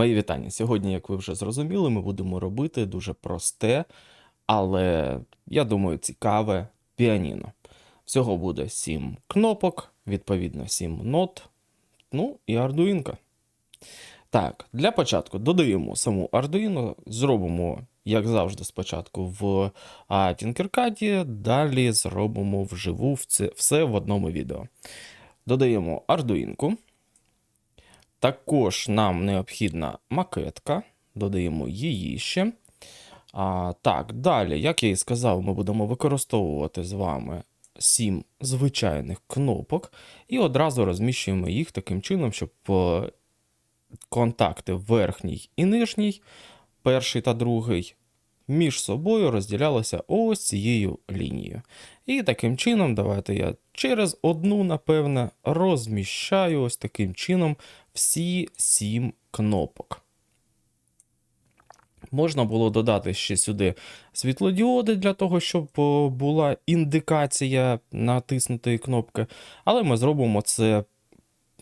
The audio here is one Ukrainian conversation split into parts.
Мої вітання. Сьогодні, як ви вже зрозуміли, ми будемо робити дуже просте, але я думаю, цікаве піаніно. Всього буде 7 кнопок, відповідно, 7 нот, ну і ардуїнка. Так, для початку додаємо саму Arduino, зробимо, як завжди, спочатку в Tinkercad, далі зробимо вживу все, в одному відео. Додаємо Arduino. Також нам необхідна макетка, додаємо її ще. А, Так, далі, як я і сказав, ми будемо використовувати з вами 7 звичайних кнопок і одразу розміщуємо їх таким чином, щоб е, контакти верхній і нижній, перший та другий, між собою розділялися ось цією лінією. І таким чином, давайте я через одну, напевне, розміщаю ось таким чином всі сім кнопок. Можна було додати ще сюди світлодіоди для того, щоб була індикація натиснутої кнопки, але ми зробимо це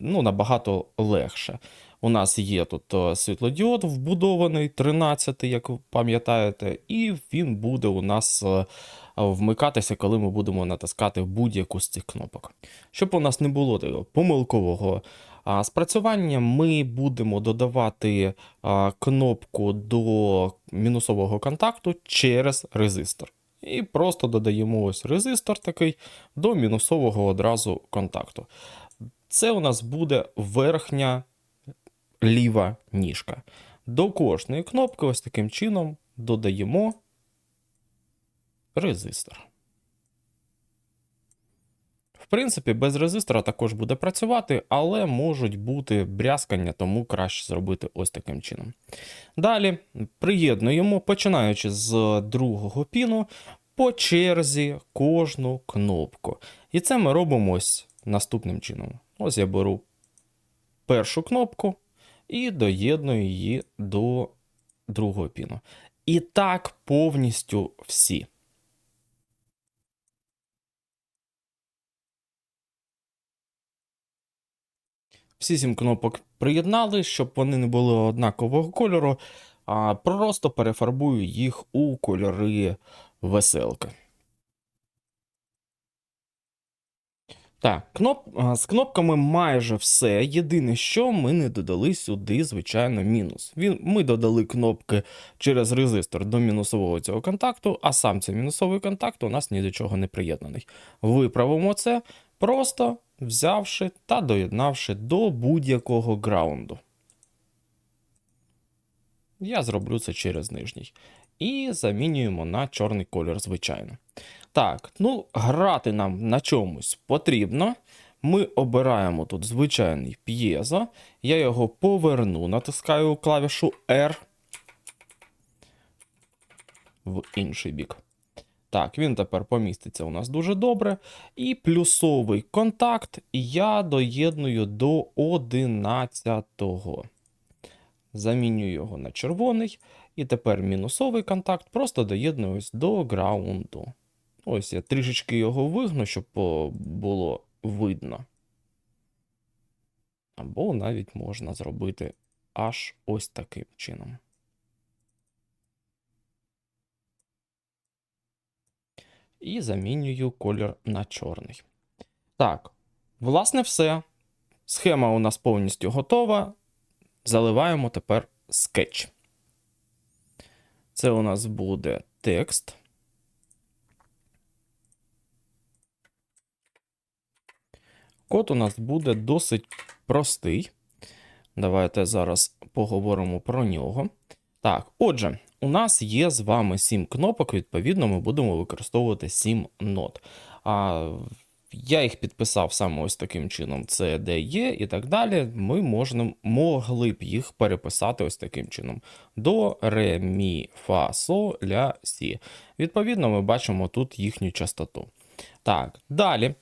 ну, набагато легше. У нас є тут світлодіод вбудований, 13, як ви пам'ятаєте, і він буде у нас е, вмикатися, коли ми будемо натискати будь-яку з цих кнопок. Щоб у нас не було такого помилкового спрацювання, ми будемо додавати кнопку до мінусового контакту через резистор. І просто додаємо ось резистор такий до мінусового одразу контакту. Це у нас буде верхня ліва ніжка. До кожної кнопки ось таким чином додаємо резистор. В принципі, без резистора також буде працювати, але можуть бути брязкання, тому краще зробити ось таким чином. Далі приєднуємо, починаючи з другого піну, по черзі кожну кнопку. І це ми робимо ось наступним чином. Ось я беру першу кнопку і доєдную її до другого піну. І так повністю всі. Всі сім кнопок приєднали, щоб вони не були однакового кольору, а просто перефарбую їх у кольори веселки. Так, кноп... з кнопками майже все. Єдине, що ми не додали сюди, звичайно, мінус. Він... Ми додали кнопки через резистор до мінусового цього контакту, а сам цей мінусовий контакт у нас ні до чого не приєднаний. Виправимо це, просто взявши та доєднавши до будь-якого граунду. Я зроблю це через нижній. І замінюємо на чорний колір, звичайно. Так, ну, грати нам на чомусь потрібно. Ми обираємо тут звичайний п'єзо. Я його поверну, натискаю клавішу R в інший бік. Так, він тепер поміститься у нас дуже добре. І плюсовий контакт я доєдную до 11-го. Замінюю його на червоний. І тепер мінусовий контакт просто доєднуюсь до граунду. Ось я трішечки його вигну, щоб було видно. Або навіть можна зробити аж ось таким чином. І замінюю колір на чорний. Так, власне, все. Схема у нас повністю готова. Заливаємо тепер скетч. Це у нас буде текст. Код у нас буде досить простий. Давайте зараз поговоримо про нього. Так, отже, у нас є з вами 7 кнопок, відповідно, ми будемо використовувати 7 нот. А, Я їх підписав саме ось таким чином: це де є, і так далі. Ми можна, могли б їх переписати ось таким чином: до, ре, мі, фа, со, ля, сі. Відповідно, ми бачимо тут їхню частоту. Так, далі.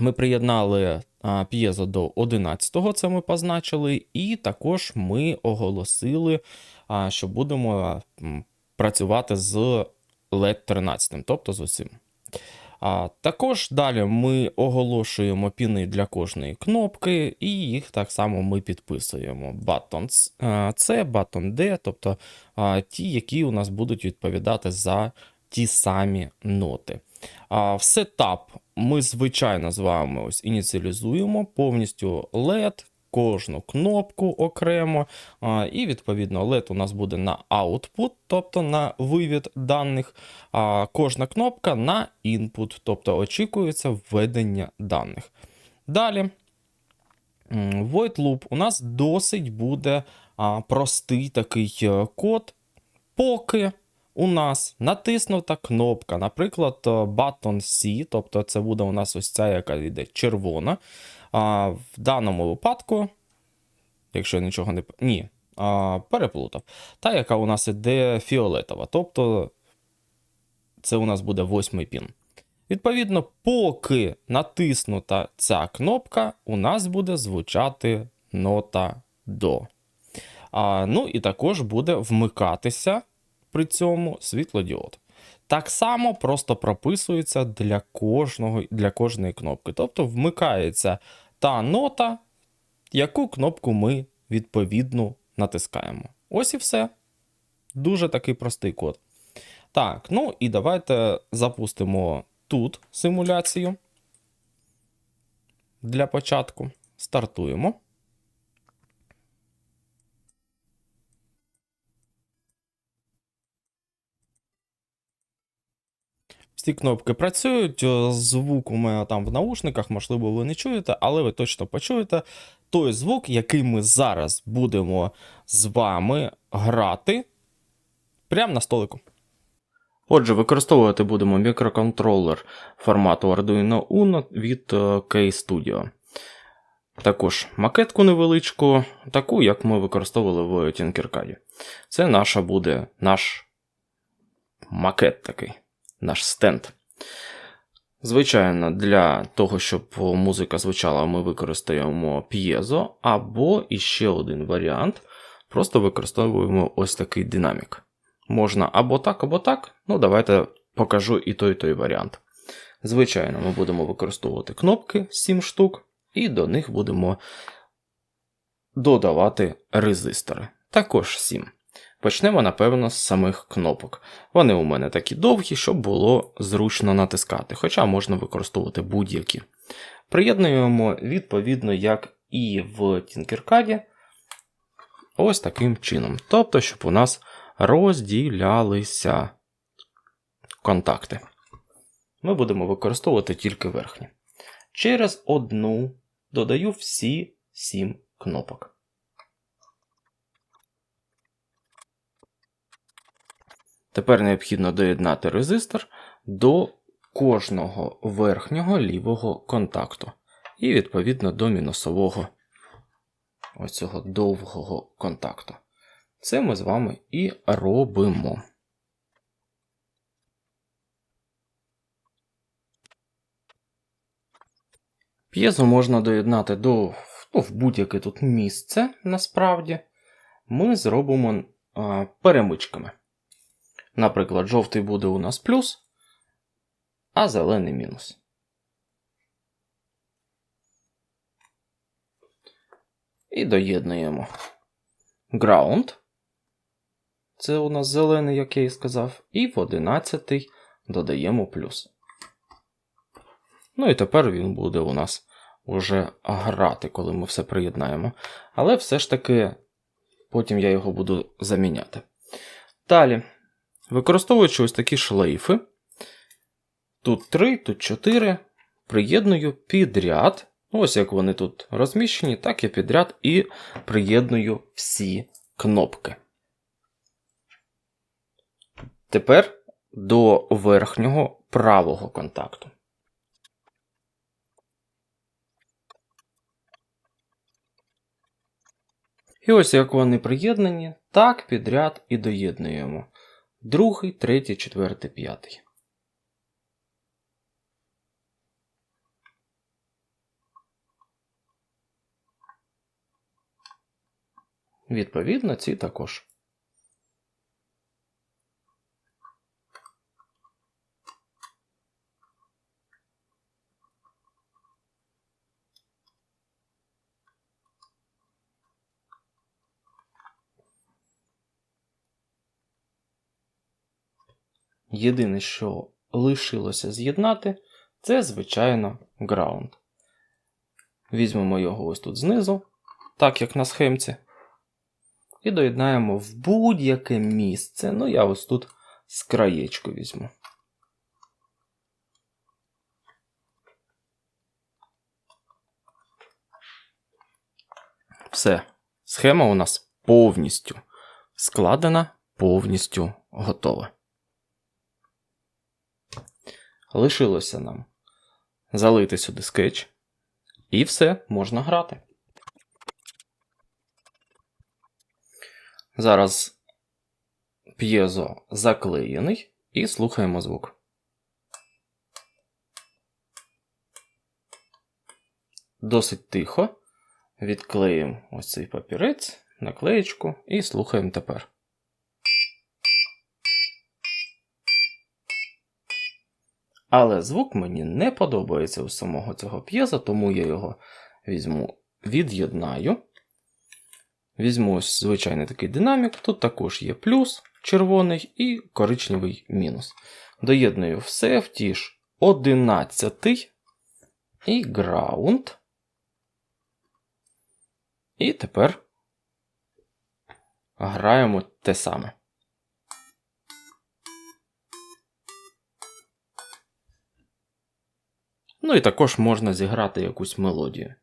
Ми приєднали п'єзо до 11-го, це ми позначили, і також ми оголосили, що будемо працювати з LED 13, тобто з усім. А також далі ми оголошуємо піни для кожної кнопки, і їх так само ми підписуємо. Button C, button D, тобто ті, які у нас будуть відповідати за ті самі ноти. А, В сетап ми, звичайно, з вами ось ініціалізуємо повністю LED, кожну кнопку окремо. А, І, відповідно, LED у нас буде на output, тобто на вивід даних, а кожна кнопка на input, тобто очікується введення даних. Далі. Void loop у нас досить буде а, простий такий е, код, поки у нас натиснута кнопка, наприклад, е, button C, тобто це буде у нас ось ця, яка йде червона. А, В даному випадку, якщо я нічого не ні, а, переплутав, та, яка у нас іде фіолетова, тобто це у нас буде восьмий пін. Відповідно, поки натиснута ця кнопка, у нас буде звучати нота до. А, ну і також буде вмикатися при цьому світлодіод. Так само просто прописується для кожного, для кожної кнопки. Тобто вмикається та нота, яку кнопку ми відповідно натискаємо. Ось і все. Дуже такий простий код. Так, ну і давайте запустимо тут симуляцію. Для початку. Стартуємо. Всі кнопки працюють, е, звук у мене там в наушниках, можливо, ви не чуєте, але ви точно почуєте той звук, який ми зараз будемо з вами грати прямо на столику. Отже, використовувати будемо мікроконтролер формату Arduino Uno від е, K-Studio. Також макетку невеличку, таку, як ми використовували в Tinkercad. Це наша буде наш макет такий наш стенд. Звичайно, для того, щоб музика звучала, ми використаємо п'єзо, або іще один варіант. Просто використовуємо ось такий динамік. Можна або так, або так. Ну, давайте покажу і той, і той варіант. Звичайно, ми будемо використовувати кнопки 7 штук, і до них будемо додавати резистори. Також 7. Почнемо, напевно, з самих кнопок. Вони у мене такі довгі, щоб було зручно натискати, хоча можна використовувати будь-які. Приєднуємо відповідно, як і в Tinkercad, ось таким чином. Тобто, щоб у нас розділялися контакти. Ми будемо використовувати тільки верхні. Через одну додаю всі 7 кнопок. Тепер необхідно доєднати резистор до кожного верхнього лівого контакту. І відповідно до мінусового оцього довгого контакту. Це ми з вами і робимо. П'єзу можна доєднати до ну, в будь-яке тут місце, насправді. Ми зробимо а, перемичками. Наприклад, жовтий буде у нас плюс, а зелений мінус. І доєднуємо ground. Це у нас зелений, як я і сказав. І в 11 додаємо плюс. Ну і тепер він буде у нас уже грати, коли ми все приєднаємо. Але все ж таки, потім я його буду заміняти. Далі. Використовуючи ось такі шлейфи, тут 3, тут 4, приєдную підряд. Ось як вони тут розміщені, так я підряд і приєдную всі кнопки. Тепер до верхнього правого контакту. І ось як вони приєднані, так підряд і доєднуємо. Другий, третій, четвертий, п'ятий. Відповідно, ці також. Єдине, що лишилося з'єднати, це, звичайно, граунд. Візьмемо його ось тут знизу, так як на схемці. І доєднаємо в будь-яке місце. Ну, я ось тут з краєчку візьму. Все. Схема у нас повністю складена, повністю готова. Лишилося нам залити сюди скетч, і все, можна грати. Зараз п'єзо заклеєний і слухаємо звук. Досить тихо. Відклеїмо ось цей папірець, наклеєчку і слухаємо тепер. Але звук мені не подобається у самого цього п'єза, тому я його візьму, від'єднаю. Візьму ось звичайний такий динамік. Тут також є плюс червоний і коричневий мінус. Доєдную все в ті ж 11 і граунд. І тепер граємо те саме. Ну і також можна зіграти якусь мелодію.